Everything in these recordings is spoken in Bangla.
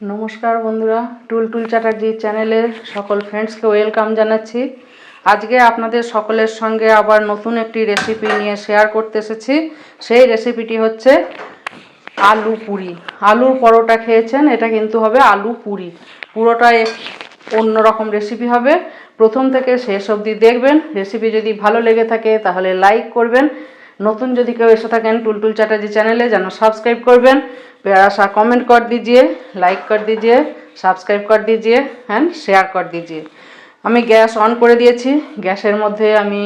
নমস্কার বন্ধুরা টুলটুল চ্যাটার্জি চ্যানেলের সকল ফ্রেন্ডসকে ওয়েলকাম জানাচ্ছি। আজকে আপনাদের সকলের সঙ্গে আবার নতুন একটি রেসিপি নিয়ে শেয়ার করতে এসেছি। সেই রেসিপিটি হচ্ছে আলু পুরি। আলুর পরোটা খেয়েছেন, এটা কিন্তু হবে আলু পুরি। পুরোটা অন্যরকম রেসিপি হবে। প্রথম থেকে শেষ অবধি দেখবেন। রেসিপি যদি ভালো লেগে থাকে তাহলে লাইক করবেন। নতুন যদি কেউ এসে থাকেন টুলটুল চ্যাটার্জি চ্যানেলে, যেন সাবস্ক্রাইব করবেন। प्यारा কমেন্ট কর দিজিয়ে লাইক কর দিজিয়ে সাবস্ক্রাইব কর দিজিয়ে হ্যাঁ শেয়ার কর দিজিয়ে। আমি গ্যাস অন করে দিয়েছি। গ্যাসের মধ্যে আমি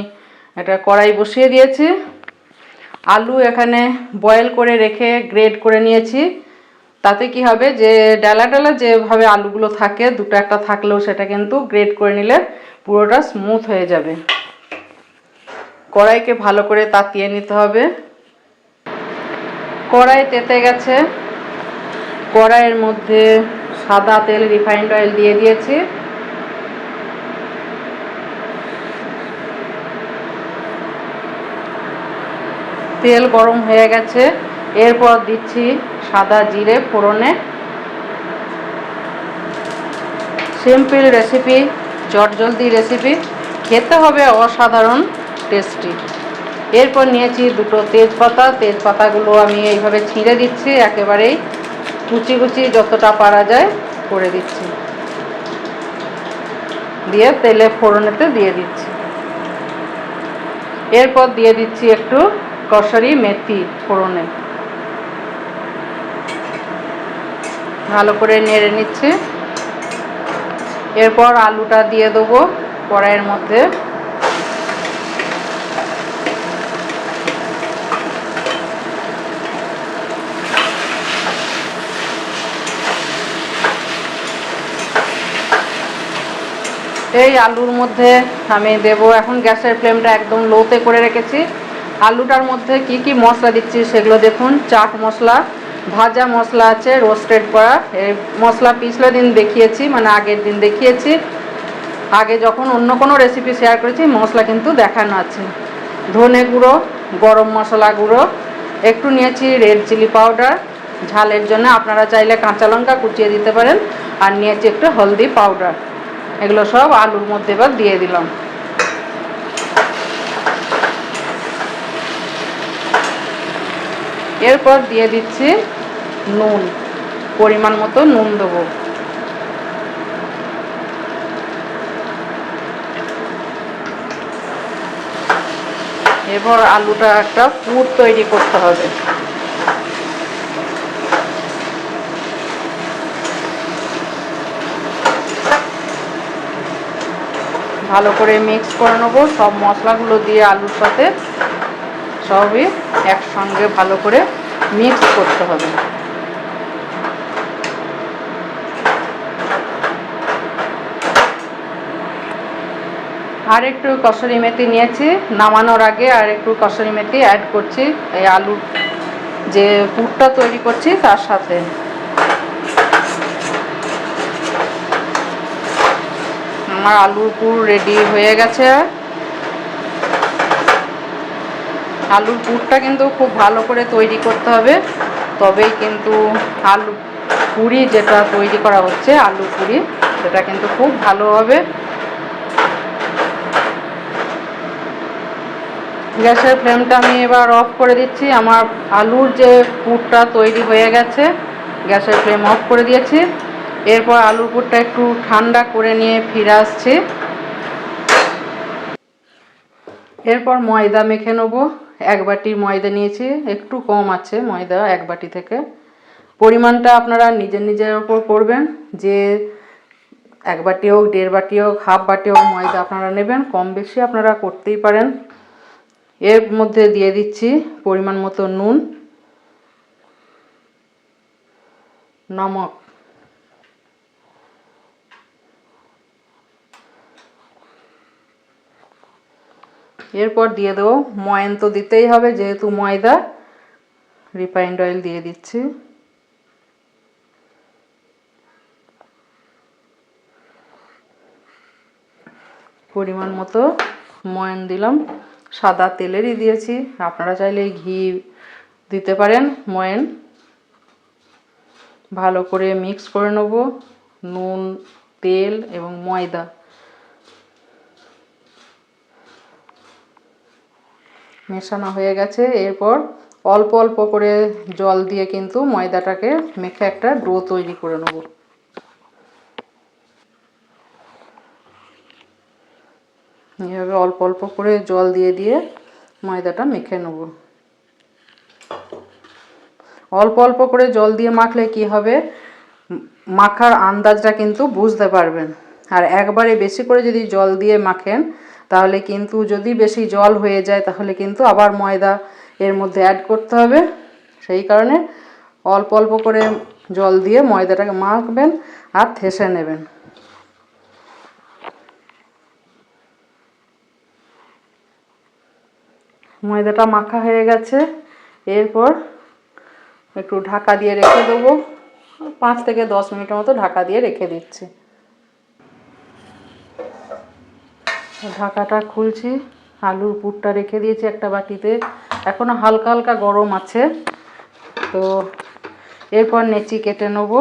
এটা কড়াই বসিয়ে দিয়েছি। আলু এখানে বয়েল করে রেখে গ্রেড করে নিয়েছি। তাতে কি হবে? যে ডালা ডালা যেভাবে আলুগুলো থাকে, দুটো একটা থাকলেও সেটা কিন্তু গ্রেড করে নিলে পুরোটা স্মুথ হয়ে যাবে। কড়াইকে ভালো করে তাতিয়ে নিতে হবে। কড়াই তেতে গেছে। কড়াইয়ের মধ্যে সাদা তেল রিফাইন্ড অয়েল দিয়ে দিয়েছি। তেল গরম হয়ে গেছে। এরপর দিচ্ছি সাদা জিরে ফোড়নে। সিম্পল রেসিপি জলদি রেসিপি। খেতে হবে অসাধারণ। টেস্টি এরপর নিয়েছি দুটো তেজপাতা। তেজপাতাগুলো আমি এইভাবে ছিঁড়ে দিচ্ছি, একেবারেই কুচি কুচি যতটা পারা যায় করে দিচ্ছি। দিয়ে তেলে ফোড়নেতে দিয়ে দিচ্ছি। এরপর দিয়ে দিচ্ছি একটু কসরি মেথি ফোড়নে। ভালো করে নেড়ে নিচ্ছি। এরপর আলুটা দিয়ে দেবো কড়াইয়ের মধ্যে। এই আলুর মধ্যে আমি দেব, এখন গ্যাসের ফ্লেমটা একদম লোতে করে রেখেছি। আলুটার মধ্যে কি কি মশলা দিচ্ছি সেগুলো দেখুন, চাট মশলা, ভাজা মশলা আছে রোস্টেড করা। এই মশলা পিছলে দিন দেখিয়েছি মানে আগের দিন দেখিয়েছি। আগে যখন অন্য কোনো রেসিপি শেয়ার করেছি, মশলা কিন্তু দেখানো আছে। ধনে গুঁড়ো, গরম মশলা গুঁড়ো, একটু নিয়েছি রেড চিলি পাউডার ঝালের জন্য আপনারা চাইলে কাঁচা লঙ্কা কুচিয়ে দিতে পারেন, আর নিয়েছি একটু হলদি পাউডার এগুলো সব আলুর মধ্যে এবার দিয়ে দিলাম। এরপর দিয়ে দিচ্ছি নুন, পরিমাণ মতো নুন দেবো। এরপর আলুটা একটা পুর তৈরি করতে হবে। ভালো করে মিক্স করে নেব। সব মশলাগুলো দিয়ে আলুর সাথে সবই একসঙ্গে ভালো করে মিক্স করতে হবে। আর একটু কসুরি মেথি নিয়েছি। নামানোর আগে আর একটু কসুরি মেথি অ্যাড করছি। এই আলুর যে পুরটা তৈরি করছি, তার সাথে আমার আলুর পুর রেডি হয়ে গেছে। আলুর পুরটা কিন্তু খুব ভালো করে তৈরি করতে হবে। তবেই কিন্তু আলু পুরি যেটা তৈরি করা হচ্ছে, আলু পুরি, সেটা কিন্তু খুব ভালো হবে। গ্যাসের ফ্লেমটা আমি এবার অফ করে দিচ্ছি। আমার আলুর যে পুরটা তৈরি হয়ে গেছে, গ্যাসের ফ্লেম অফ করে দিয়েছি। এরপর আলুর পুরটা একটু ঠান্ডা করে নিয়ে ফিরে আসছি। এরপর ময়দা মেখে নেব। এক বাটি ময়দা নিয়েছি, একটু কম আছে ময়দা এক বাটি থেকে। পরিমাণটা আপনারা নিজের নিজের ওপর করবেন, যে এক বাটি হোক, দেড় বাটি হোক, হাফ বাটি হোক ময়দা আপনারা নেবেন, কম বেশি আপনারা করতেই পারেন। এর মধ্যে দিয়ে দিচ্ছি পরিমাণ মতো নুন, নমক। এরপর দিয়ে দেবো ময়ান তো দিতেই হবে, যেহেতু ময়দা। রিফাইন্ড অয়েল দিয়ে দিচ্ছি। পরিমাণ মতো ময়ান দিলাম। সাদা তেলেরই দিয়েছি। আপনারা চাইলে ঘি দিতে পারেন ময়ান। ভালো করে মিক্স করে নেব। নুন, তেল এবং ময়দা। মেশানো হয়ে গেছে। এরপর অল্প অল্প করে জল দিয়ে কিন্তু ময়দাটাকে মেখে একটা ডো তৈরি করে নেব। এইভাবে অল্প অল্প করে জল দিয়ে দিয়ে ময়দাটা মেখে নেব। অল্প অল্প করে জল দিয়ে মাখলে কি হবে? মাখার আন্দাজটা কিন্তু বুঝতে পারবেন। আর একবারে বেশি করে যদি জল দিয়ে মাখেন তাহলে কিন্তু যদি বেশি জল হয়ে যায়, তাহলে কিন্তু আবার ময়দা এর মধ্যে অ্যাড করতে হবে। সেই কারণে অল্প অল্প করে জল দিয়ে ময়দাটাকে মাখবেন আর থেসে নেবেন। ময়দাটা মাখা হয়ে গেছে। এরপর একটু ঢাকা দিয়ে রেখে দেবো। পাঁচ থেকে দশ মিনিটের মতো ঢাকা দিয়ে রেখে দিচ্ছি। ঢাকাটা খুলছি, আলুর পুরটা রেখে দিয়েছি একটা বাটিতে। এখনও হালকা হালকা গরম আছে। তো এরপর নেচি কেটে নেব।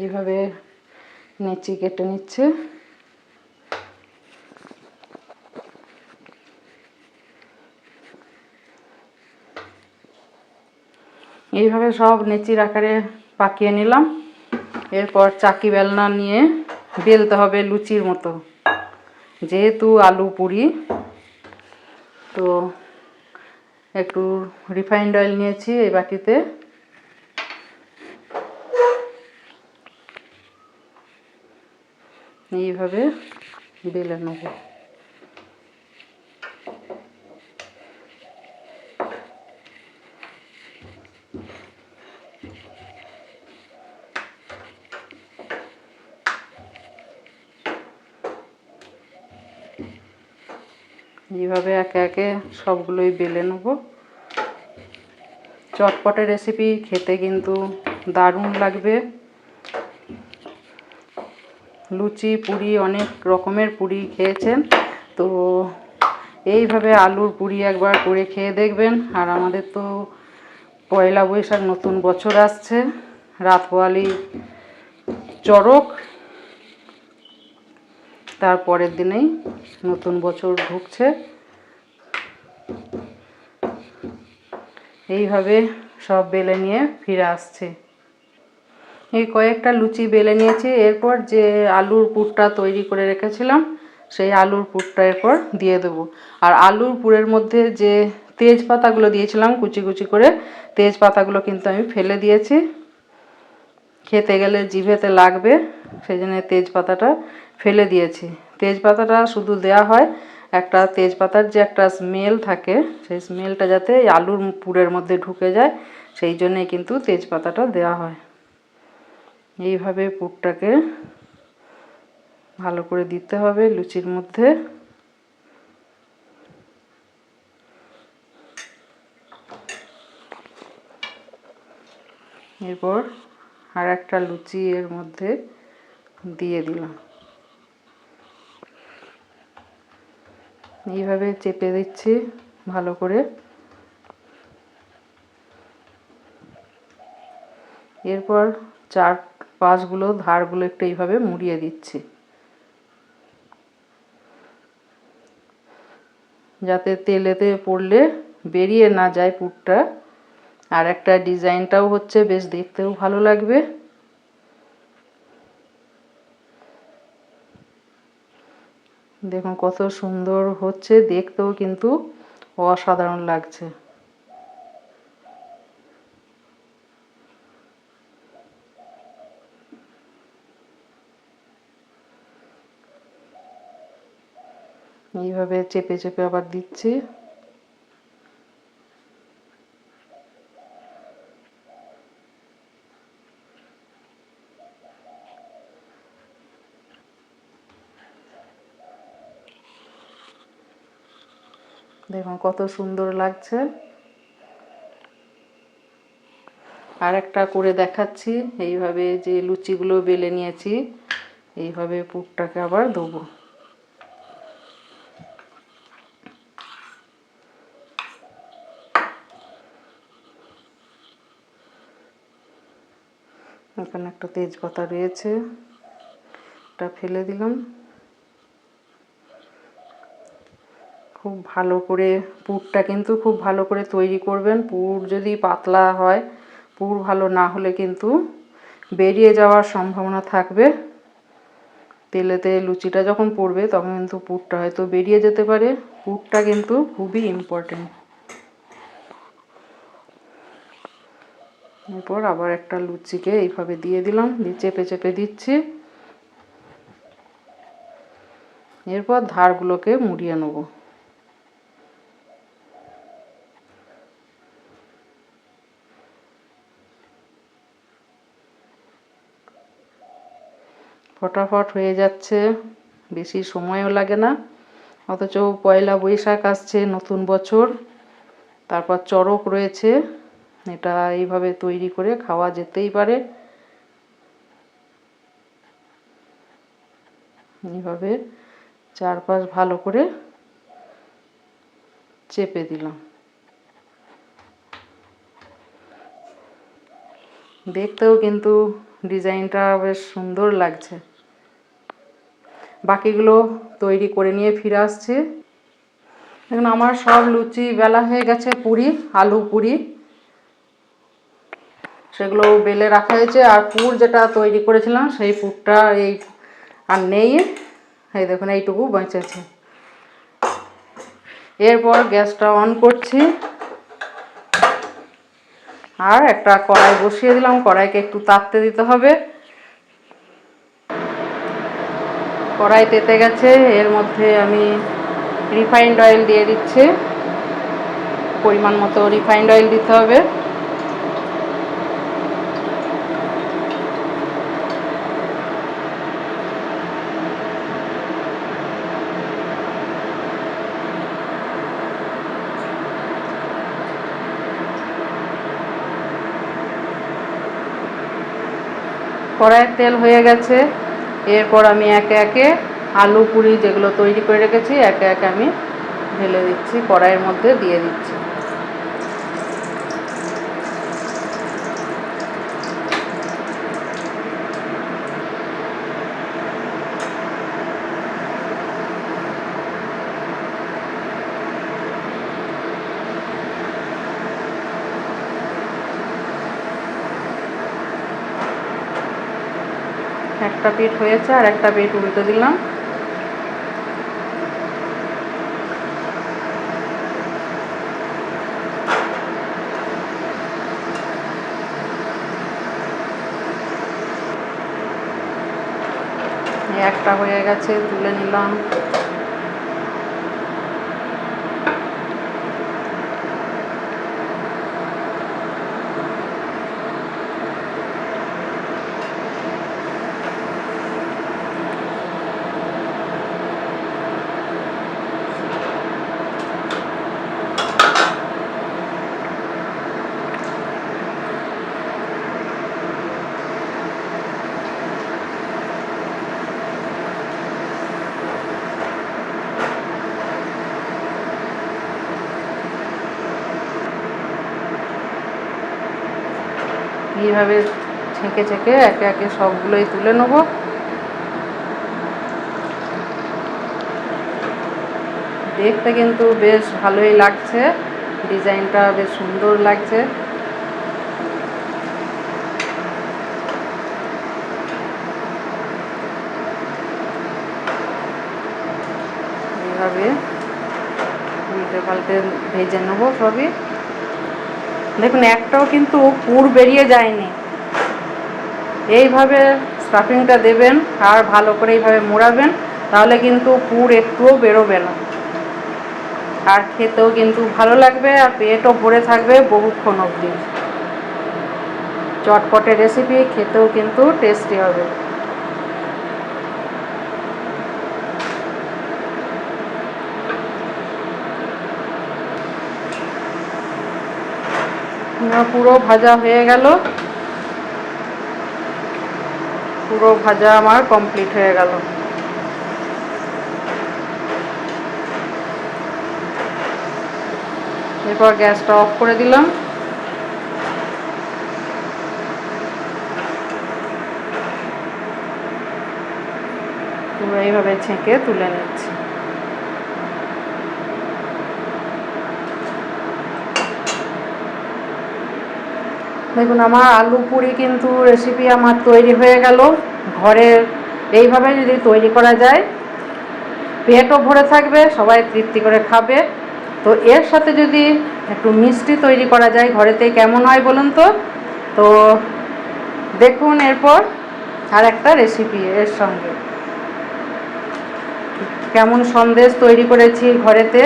এইভাবে নেচি কেটে নিচ্ছে। এইভাবে সব নেচির আকারে পাকিয়ে নিলাম। এরপর চাকি বেলনা নিয়ে বেলতে হবে লুচির মতো। যেহেতু আলু পুরি, তো একটু রিফাইন্ড অয়েল নিয়েছি এই বাটিতে। এইভাবে বেলে নেব। এইভাবে একে একে সবগুলোই বেলে নেব। চটপটে রেসিপি খেতে কিন্তু দারুণ লাগবে। লুচি, পুরি, অনেক রকমের পুরি খেয়েছেন। তো এইভাবে আলুর পুরি একবার করে খেয়ে দেখবেন। আর আমাদের তো পয়লা বৈশাখ নতুন বছর আসছে। রাত পোয়ালি চড়ক। তারপরের দিনেই নতুন বছর ঢুকছে। এইভাবে সব বেলে নিয়ে ফিরে আসছে। এই কয়েকটা লুচি বেলে নিয়েছি, এরপর যে আলুর পুরটা তৈরি করে রেখেছিলাম, সেই আলুর পুরটা এরপর দিয়ে দেবো। আর আলুর পুরের মধ্যে যে তেজপাতাগুলো দিয়েছিলাম কুচি কুচি করে, তেজপাতাগুলো কিন্তু আমি ফেলে দিয়েছি। খেতে গেলে জিভেতে লাগবে, সেই জন্য তেজপাতাটা ফেলে দিয়েছি। তেজপাতাটা শুধু দেয়া হয়, একটা তেজপাতার যে একটা স্মেল থাকে, সেই স্মেলটা যাতে আলুর পুরের মধ্যে ঢুকে যায়, সেই জন্যই কিন্তু তেজপাতাটা দেওয়া হয়। এইভাবে পুরটাকে ভালো করে দিতে হবে লুচির মধ্যে। এরপর আর একটা লুচি এর মধ্যে দিয়ে দিলাম। এইভাবে চেপে দিচ্ছি ভালো করে। এরপর চার পাশগুলো, ধারগুলো একটু এইভাবে মুড়িয়ে দিচ্ছি। যাতে তেলেতে পড়লে বেরিয়ে না যায় পুরটা। আর একটা ডিজাইনটাও হচ্ছে বেশ দেখতেও ভালো লাগবে। দেখুন কত সুন্দর হচ্ছে দেখতেও কিন্তু অসাধারণ লাগছে। এইভাবে চেপে চেপে আবার দিচ্ছি। দেখুন কত সুন্দর লাগছে। আর একটা করে দেখাচ্ছি, এইভাবে যে লুচিগুলো বেলে নিয়েছি, এইভাবে পুকটাকে আবার দেবো। এখানে একটা তেজপাতা রয়েছে, এটা ফেলে দিলাম। খুব ভালো করে পুরটা কিন্তু খুব ভালো করে তৈরি করবেন। পুর যদি পাতলা হয়, পুর ভালো না হলে কিন্তু বেরিয়ে যাওয়ার সম্ভাবনা থাকবে। তেলেতে লুচিটা যখন পড়বে, তখন কিন্তু পুরটা হয়তো বেরিয়ে যেতে পারে। পুরটা কিন্তু খুবই ইম্পর্টেন্ট এরপর আবার একটা লুচিকে এইভাবে দিয়ে দিলাম, দিয়ে চেপে চেপে দিচ্ছি। এরপর ধারগুলোকে মুড়িয়ে নেব। ফটাফট হয়ে যাচ্ছে। বেশি সময়ও লাগে না। অথচ পয়লা বৈশাখ আসছে, নতুন বছর। তারপর চড়ক রয়েছে। এটা এইভাবে তৈরি করে খাওয়া যেতেই পারে। এইভাবে চারপাশ ভালো করে চেপে দিলাম। দেখতেও কিন্তু ডিজাইনটা বেশ সুন্দর লাগছে। বাকিগুলো তৈরি করে নিয়ে ফিরে আসছি। দেখুন, আমার সব লুচি বেলা হয়ে গেছে, পুরি, আলু পুরি। সেগুলো বেলে রাখা হয়েছে, আর পুর যেটা তৈরি করেছিলাম, সেই পুরটা এই আর নেই। এই দেখুন, এইটুকু বেঁচেছে। এরপর গ্যাসটা অন করছি। আর একটা কড়াই বসিয়ে দিলাম, কড়াইকে একটু তাপতে দিতে হবে। কড়াই তেতে গেছে, এর মধ্যে আমি রিফাইন্ড অয়েল দিয়ে দিচ্ছি। পরিমাণ মতো রিফাইন্ড অয়েল দিতে হবে। কড়াইয়ের তেল হয়ে গেছে। এরপর আমি একে একে আলু পুরি যেগুলো তৈরি করে রেখেছি, একে একে আমি ঢেলে দিচ্ছি, কড়াইয়ের মধ্যে দিয়ে দিচ্ছি। একটা পেট হয়েছে আর একটা পেট উল্টে দিলাম। একটা হয়ে গেছে তুলে নিলাম। এইভাবে ছেঁকে ছেঁকে একে একে সবগুলোই তুলে নেব। দেখতে কিন্তু বেশ ভালোই লাগছে। ডিজাইনটা বেশ সুন্দর লাগছে। এইভাবে উল্টে পাল্টে ভেজে নেব সবই। দেখুন, একটাও কিন্তু পুর বেরিয়ে যায়নি। এইভাবে স্টাফিংটা দেবেন আর ভালো করে এইভাবে মোড়াবেন, তাহলে কিন্তু পুর একটুও বেরোবে না। আর খেতেও কিন্তু ভালো লাগবে আর পেটও ভরে থাকবে বহুক্ষণ অবধি। চটপটে রেসিপি খেতেও কিন্তু টেস্টি হবে। পুরো ভাজা হয়ে গেল। পুরো ভাজা আমার কমপ্লিট হয়ে গেল। এরপর গ্যাসটা অফ করে দিলাম। এইভাবে ছেঁকে তুলে নিচ্ছি। দেখুন, আমার আলু পুরি কিন্তু রেসিপি আমার তৈরি হয়ে গেল। ঘরে এইভাবে যদি তৈরি করা যায়, পেটও ভরে থাকবে, সবাই তৃপ্তি করে খাবে। তো এর সাথে যদি একটু মিষ্টি তৈরি করা যায়, ঘরেতে কেমন হয় বলুন তো? তো দেখুন এরপর আর একটা রেসিপি এর সঙ্গে। কেমন সন্দেশ তৈরি করেছি ঘরেতে।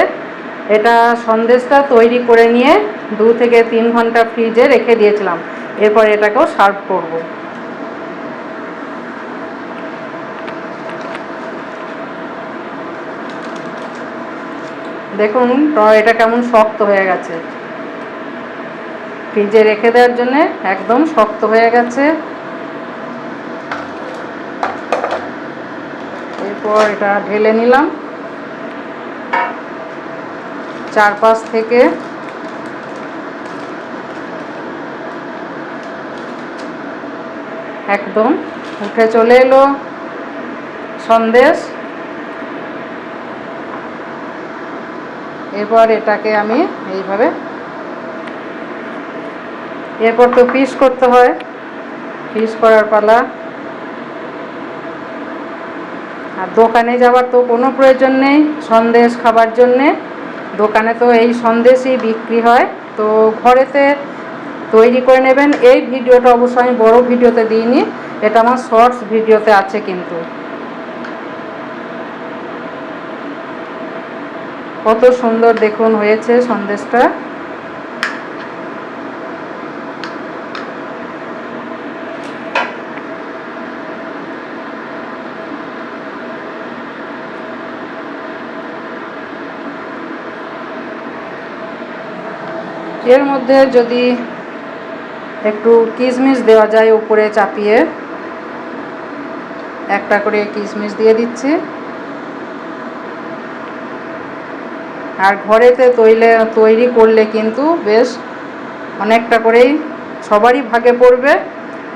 এটা সন্দেশটা তৈরি করে নিয়ে দু থেকে তিন ঘণ্টা ফ্রিজে রেখে দিয়েছিলাম। এরপর এটাকেও সার্ভ করব। দেখুন এটা কেমন শক্ত হয়ে গেছে। ফ্রিজে রেখে দেওয়ার জন্য একদম শক্ত হয়ে গেছে। এরপর এটা ঢেলে নিলাম। চারপাশ থেকে। একদম উঠে চলে এলো সন্দেশ। এরপর এটাকে আমি এইভাবে এরপর তো পিস করতে হয়। পিস করার পালা। আর দোকানে যাওয়ার তো কোনো প্রয়োজন নেই সন্দেশ খাবার জন্যে। দোকানে তো এই সন্দেশই বিক্রি হয়। তো ঘরেতে তৈরি করে নেবেন। এই ভিডিওটা অবশ্য আমি বড়ো ভিডিওতে দিইনি, এটা আমার শর্টস ভিডিওতে আছে কিন্তু। কত সুন্দর দেখুন হয়েছে সন্দেশটা। এর মধ্যে যদি একটু কিশমিশ দেওয়া যায় উপরে চাপিয়ে, একটা করে কিশমিশ দিয়ে দিচ্ছি। আর ঘরেতে তৈলে, তৈরি করলে কিন্তু বেশ অনেকটা করেই সবারই ভাগে পড়বে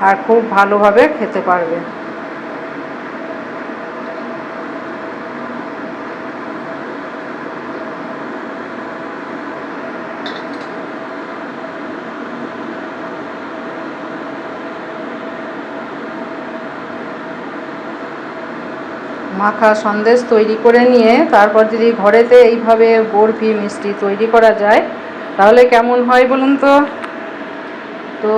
আর খুব ভালোভাবে খেতে পারবে। মাখা সন্দেশ তৈরি করে নিয়ে তারপর যদি ঘরেতে এইভাবে বরফি মিষ্টি তৈরি করা যায়, তাহলে কেমন হয় বলুন তো? তো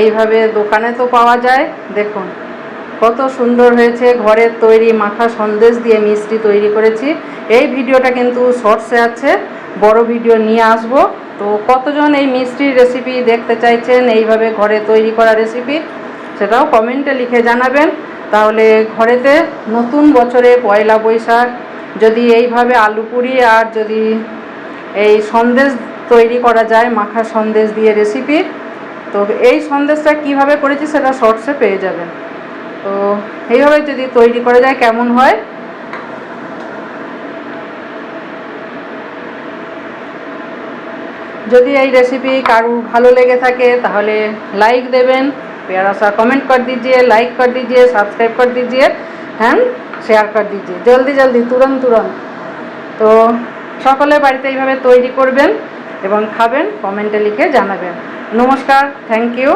এইভাবে দোকানে তো পাওয়া যায়। দেখুন, কত সুন্দর হয়েছে ঘরের তৈরি মাখা সন্দেশ দিয়ে মিষ্টি তৈরি করেছি। এই ভিডিওটা কিন্তু শর্টসে আছে, বড় ভিডিও নিয়ে আসব। তো কতজন এই মিষ্টির রেসিপি দেখতে চাইছেন? এইভাবে ঘরে তৈরি করা রেসিপি সেটাও কমেন্টে লিখে জানাবেন। তাহলে ঘরেতে নতুন বছরে পয়লা বৈশাখ, যদি এইভাবে আলু পুরি আর যদি এই সন্দেশ তৈরি করা যায়, মাখা সন্দেশ দিয়ে রেসিপি তো এই সন্দেশটা কীভাবে করেছি সেটা শর্টসে পেয়ে যাবেন। তো এইভাবে যদি তৈরি করা যায়, কেমন হয়? যদি এই रेसिपी कारू ভালো লেগে থাকে তাহলে লাইক দেবেন प्यारा सा कमेंट कर दीजिए लाइक कर दीजिए सब्सक्राइब कर दीजिए एंड শেয়ার कर दीजिए জলদি জলদি তুরন্ত তুরন্ত তো সকলে বাড়িতে এইভাবে তৈরি করবেন এবং খাবেন কমেন্টে লিখে জানাবেন নমস্কার থ্যাংক ইউ